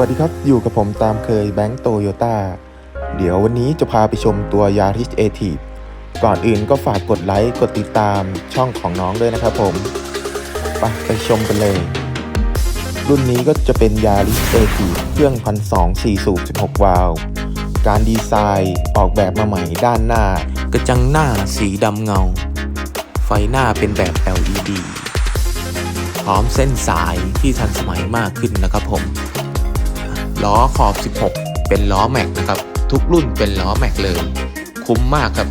วัสดีครับ อยู่กับผมตามเคยแบงค์โตโยต้า เดี๋ยววันนี้จะพาไปชมตัวยาริสเอทีก่อนอื่นก็ฝากกดไลค์ กดติดตามช่องของน้องด้วยนะครับผมไปไปชมกันเลย รุ่นนี้ก็จะเป็นยาริสเอทีเครื่องพันสองสี่สูบ16วาล์วการดีไซน์ออกแบบมาใหม่ด้านหน้า กระจังหน้าสีดำเงา ไฟหน้าเป็นแบบ LED พร้อมเส้นสายที่ทันสมัยมากขึ้นนะครับผม ล้อขอบ 16 เป็นล้อแม็กนะครับ ทุกรุ่นเป็นล้อแม็กเลย คุ้มมากครับ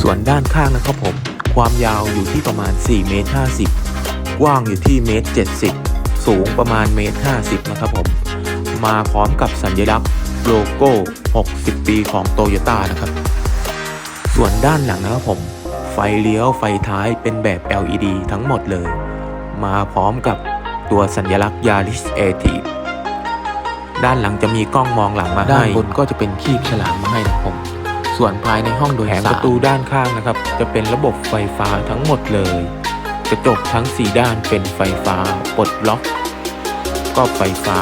ส่วนด้านข้างนะครับผม ความยาวอยู่ที่ประมาณ4เมตร50 กว้างอยู่ที่เมตร70 สูงประมาณเมตร50 นะครับผม มาพร้อมกับสัญลักษณ์โลโก้ 60 ปีของโตโยต้านะครับ ส่วนด้านหลังนะครับผม ไฟเลี้ยวไฟท้ายเป็นแบบ LED ทั้งหมดเลย มาพร้อมกับตัวสัญลักษณ์ Yaris a t i v ด้านหลังจะมีกล้องมองหลังมาให้ ด้านบนก็จะเป็นคีบฉลามมาให้นะครับผม ส่วนภายในห้องโดยสารประตูด้านข้างนะครับ จะเป็นระบบไฟฟ้าทั้งหมดเลย กระจกทั้ง 4 ด้านเป็นไฟฟ้าปลดล็อก ก็ไฟฟ้า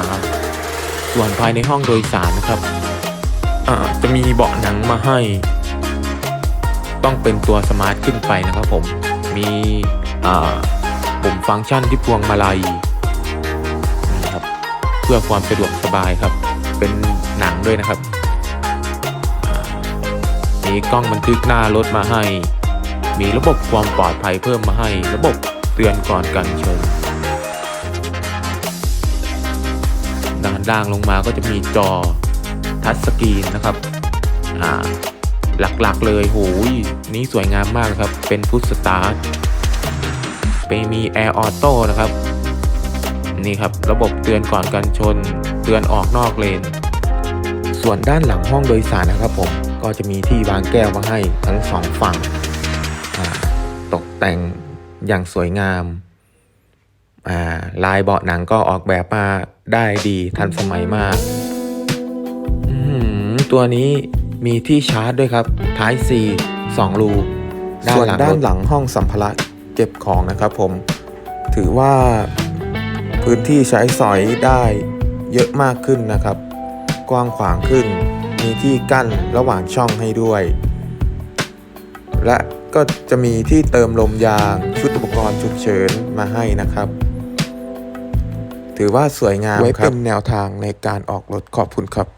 ส่วนภายในห้องโดยสารนะครับอ่าจะมีเบาะหนังมาให้ ต้องเป็นตัวสมาร์ทขึ้นไปนะครับผม มีอ่าปุ่มฟังก์ชันที่พวงมาลัยนี่ครับ เพื่อความสะดวกสบายครับ เป็นหนังด้วยนะครับอ่ามีกล้องบันทึกหน้ารถมาให้ มีระบบความปลอดภัยเพิ่มมาให้ ระบบเตือนก่อนการชนด้านล่างลงมาก็จะมีจอทัชสกรีนนะครับอ่าหลักๆเลยโหยนี่สวยงามมากครับ เป็นพุทสตาร์ทเป็นมีแอร์ออโต้นะครับ นี่ครับระบบเตือนก่อนการชน เตือนออกนอกเลน ส่วนด้านหลังห้องโดยสารนะครับผมก็จะมีที่วางแก้วมาให้ทั้งสองฝั่งตกแต่งอย่างสวยงามาลายเบาะหนังก็ออกแบบมาได้ดีทันสมัยมาก ตัวนี้มีที่ชาร์จด้วยครับท้าย C 2รูส่วนด้านหลังห้องสัมภาระเก็บของนะครับผม ถือว่า พื้นที่ใช้สอยได้เยอะมากขึ้นนะครับ กว้างขวางขึ้น มีที่กั้นระหว่างช่องให้ด้วย และก็จะมีที่เติมลมยางชุดอุปกรณ์ฉุกเฉินมาให้นะครับ ถือว่าสวยงามไว้เป็นแนวทางในการออกรถขอบคุณครับ